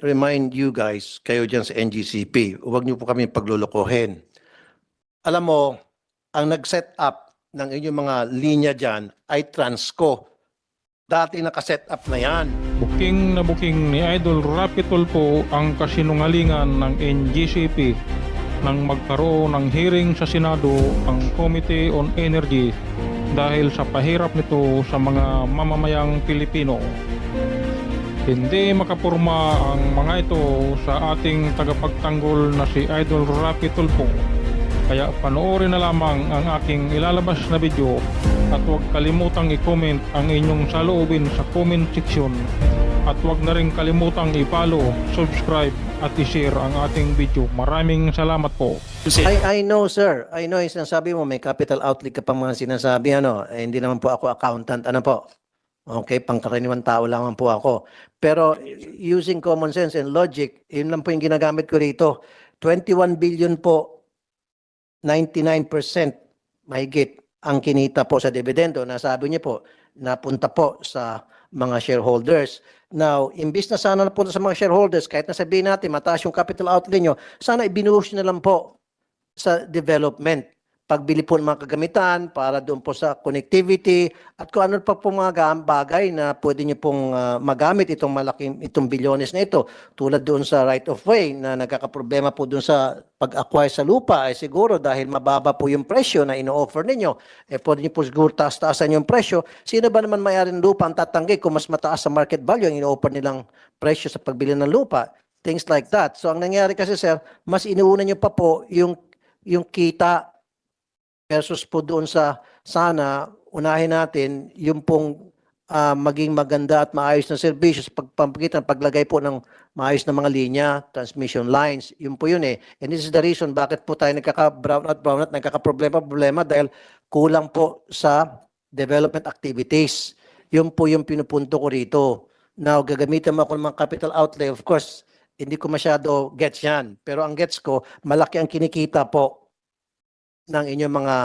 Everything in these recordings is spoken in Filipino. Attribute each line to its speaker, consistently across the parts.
Speaker 1: remind you guys, kayo dyan sa NGCP, huwag niyo po kami paglulukohin. Alam mo, ang nag-set up ng inyong mga linya dyan ay Transco. Dati nakaset up na yan.
Speaker 2: Booking na booking ni Idol Rapitol po ang kasinungalingan ng NGCP nang magkaroon ng hearing sa Senado ang Committee on Energy dahil sa pahirap nito sa mga mamamayang Pilipino. Hindi makapurma ang mga ito sa ating tagapagtanggol na si Idol Rapitol po. Kaya panoorin na lamang ang aking ilalabas na video at huwag kalimutang i-comment ang inyong saloobin sa comment section at huwag na rin kalimutang i-follow, subscribe at i-share ang ating video. Maraming salamat po.
Speaker 1: I, I know, sir. I know yung sinasabi mo, may capital outlay ka pang mga sinasabi, ano. Eh, hindi naman po ako accountant, ano po. Okay, pangkaraniwan tao lamang po ako. Pero using common sense and logic, yun lang po yung ginagamit ko rito. 21 billion po, 99% mahigit ang kinita po sa dividendo. Nasabi niyo po, napunta po sa mga shareholders. Now, imbis na sana napunta sa mga shareholders, kahit na sabihin natin, mataas yung capital outlay nyo, sana ibinuhos na lang po sa development. Pagbili po ng mga kagamitan para doon po sa connectivity at kung ano pa po mga bagay na pwede nyo pong ah, magamit itong malaking itong bilyones na ito. Tulad doon sa right of way na nagkakaproblema po doon sa pag-acquire sa lupa ay siguro dahil mababa po yung presyo na ino-offer ninyo. Eh pwede nyo po siguro taas-taasan yung presyo. Sino ba naman may-ari lupa ang tatanggi kung mas mataas sa market value ang ino-offer nilang presyo sa pagbili ng lupa? Things like that. So ang nangyari kasi sir, mas inuuna nyo pa po yung yung kita versus po doon sa sana unahin natin yung pong ah, maging maganda at maayos na serbisyo sa pagpamagitan paglagay po ng maayos na mga linya, transmission lines. Yun po yun eh. And this is the reason bakit po tayo nagkaka-brown out, brown out, nagkaka-problema, problema dahil kulang po sa development activities. Yun po yung pinupunto ko rito. Now, gagamitin mo ako ng mga capital outlay. Of course, hindi ko masyado gets yan. Pero ang gets ko, malaki ang kinikita po ng inyong mga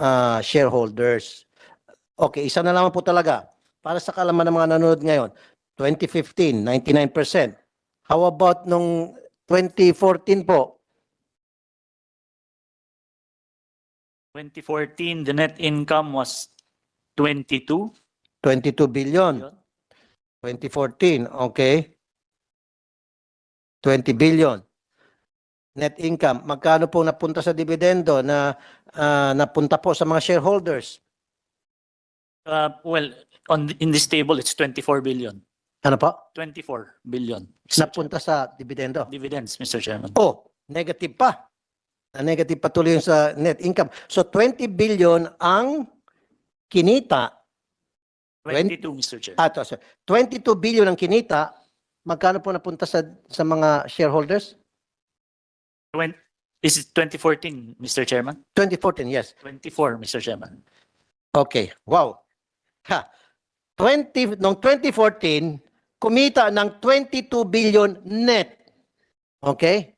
Speaker 1: ah, shareholders. Okay, isa na lamang po talaga. Para sa kalaman ng mga nanonood ngayon, 2015, 99%. How about nung 2014 po?
Speaker 3: 2014, the net income was 22
Speaker 1: 22 billion.
Speaker 3: billion.
Speaker 1: 2014, okay. 20 billion. Net income. Magkano po napunta sa dividendo na ah, napunta po sa mga shareholders?
Speaker 3: Uh, well, on th- in this table, it's 24 billion.
Speaker 1: Ano po?
Speaker 3: 24 billion. Mr.
Speaker 1: Napunta sa dividendo.
Speaker 3: Dividends, Mr. Chairman.
Speaker 1: Oh, negative pa. Na negative pa tuloy yung sa net income. So 20 billion ang kinita.
Speaker 3: 22, Mr. Chair.
Speaker 1: Ah, to, sorry. 22 billion ang kinita. Magkano po napunta sa sa mga shareholders?
Speaker 3: Twen- Is it 2014, Mr. Chairman?
Speaker 1: 2014, yes.
Speaker 3: 24, Mr. Chairman.
Speaker 1: Okay. Wow. Ha. 20 noong 2014, kumita ng 22 billion net. Okay?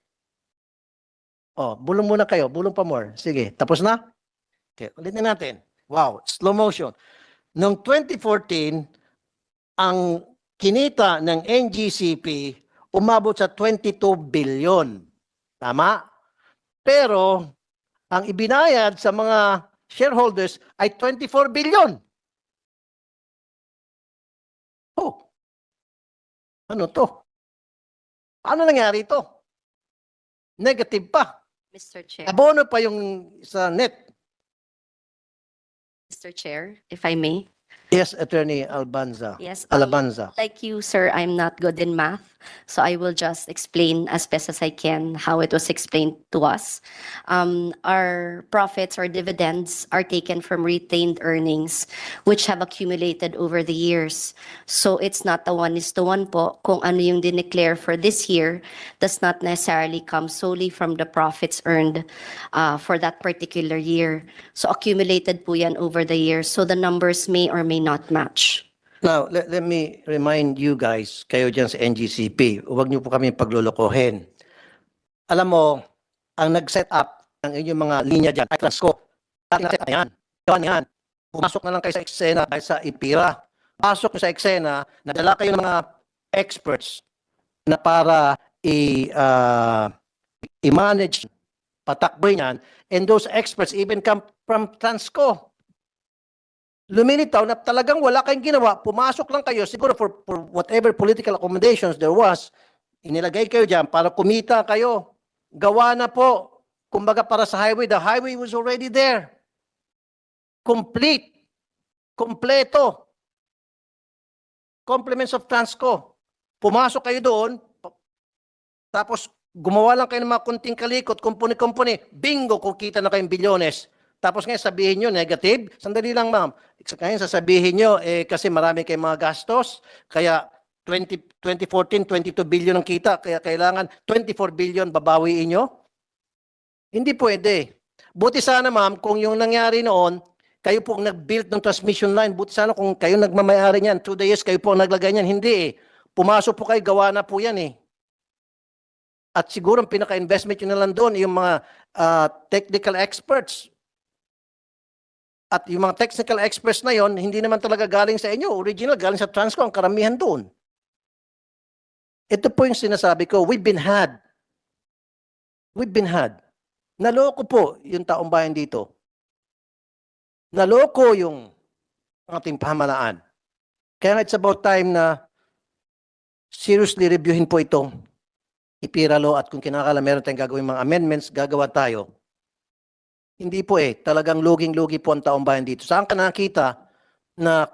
Speaker 1: Oh, bulong muna kayo. Bulong pa more. Sige, tapos na? Okay, ulitin natin. Wow, slow motion. Noong 2014, ang kinita ng NGCP umabot sa 22 billion. Tama? Pero ang ibinayad sa mga shareholders ay 24 billion. Oh. Ano to? Ano nangyari ito? Negative pa.
Speaker 4: Mr. Chair,
Speaker 1: Abono pa yung sa net.
Speaker 4: Mr. Chair, if I may.
Speaker 1: Yes, Attorney Albanza.
Speaker 4: Yes.
Speaker 1: Alabanza.
Speaker 4: Like you, sir, I'm not good in math, so I will just explain as best as I can how it was explained to us. Um, our profits or dividends are taken from retained earnings, which have accumulated over the years. So it's not a one is to one po. Kung ano yung dineclare for this year does not necessarily come solely from the profits earned uh, for that particular year. So accumulated po yan over the years. So the numbers may or may not match.
Speaker 1: Now, let, let me remind you guys, kayo dyan sa NGCP, huwag niyo po kami paglulukohin. Alam mo, ang nag-set up ng inyong mga linya dyan ay Transco. Dati na-set na yan. Yan. Pumasok na lang kayo sa eksena dahil sa IPIRA. Pasok sa eksena, nadala kayo ng mga experts na para i, ah, i-manage, patakbo yan, and those experts even come from Transco. Lumilitaw na talagang wala kayong ginawa, pumasok lang kayo, siguro for, for whatever political accommodations there was, inilagay kayo dyan para kumita kayo. Gawa na po. Kumbaga para sa highway, the highway was already there. Complete. Kompleto. Compliments of Transco. Pumasok kayo doon, tapos gumawa lang kayo ng mga kunting kalikot, kumpuni-kumpuni, bingo, kukita na kayong bilyones. Tapos ngayon sabihin nyo, negative. Sandali lang ma'am. Ngayon sasabihin nyo, eh, kasi marami kayong mga gastos, kaya 20, 2014, 22 billion ang kita, kaya kailangan 24 billion babawiin nyo? Hindi pwede. Buti sana ma'am, kung yung nangyari noon, kayo po ang nag-build ng transmission line, buti sana kung kayo nagmamayari niyan, the years kayo po ang naglagay niyan. Hindi eh. Pumasok po kayo, gawa na po yan eh. At siguro ang pinaka-investment nyo na lang doon, yung mga ah, technical experts. At yung mga technical experts na yon, hindi naman talaga galing sa inyo. Original, galing sa Transco, ang karamihan doon. Ito po yung sinasabi ko, we've been had. We've been had. Naloko po yung taong bayan dito. Naloko yung ating pamalaan. Kaya it's about time na seriously reviewin po itong IPIRA law at kung kinakala meron tayong gagawin mga amendments, gagawa tayo. Hindi po eh. Talagang luging-lugi po ang taong bayan dito. Saan ka nakita na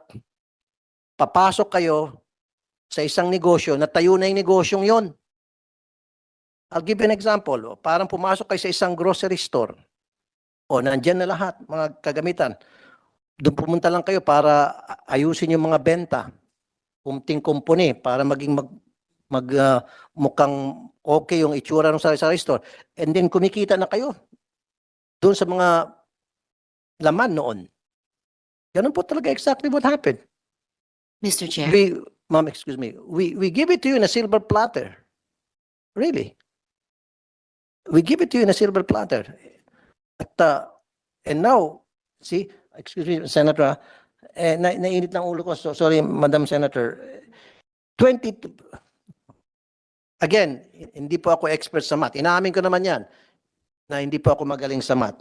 Speaker 1: papasok kayo sa isang negosyo na tayo na yung negosyong yon? I'll give an example. O, Parang pumasok kayo sa isang grocery store. O, nandyan na lahat, mga kagamitan. Doon pumunta lang kayo para ayusin yung mga benta. Kumting kumpuni para maging mag, mag ah, mukhang okay yung itsura ng sari-sari store. And then kumikita na kayo doon sa mga laman noon. Ganun po talaga exactly what happened.
Speaker 5: Mr. Chair.
Speaker 1: We, ma'am, excuse me, we, we give it to you in a silver platter. Really. We give it to you in a silver platter. At, uh, and now, see, excuse me, Senator, ah, eh, na, nainit ng ulo ko. So, sorry, Madam Senator. 20, again, hindi po ako expert sa math. Inaamin ko naman yan na hindi po ako magaling sa math.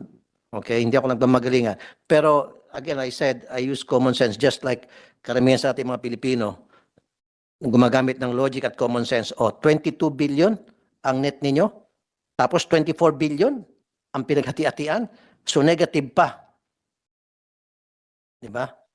Speaker 1: Okay, hindi ako nagmamagalingan. Pero again, I said, I use common sense just like karamihan sa ating mga Pilipino gumagamit ng logic at common sense. O, 22 billion ang net ninyo. Tapos 24 billion ang pinaghati-hatian. So negative pa. Di ba?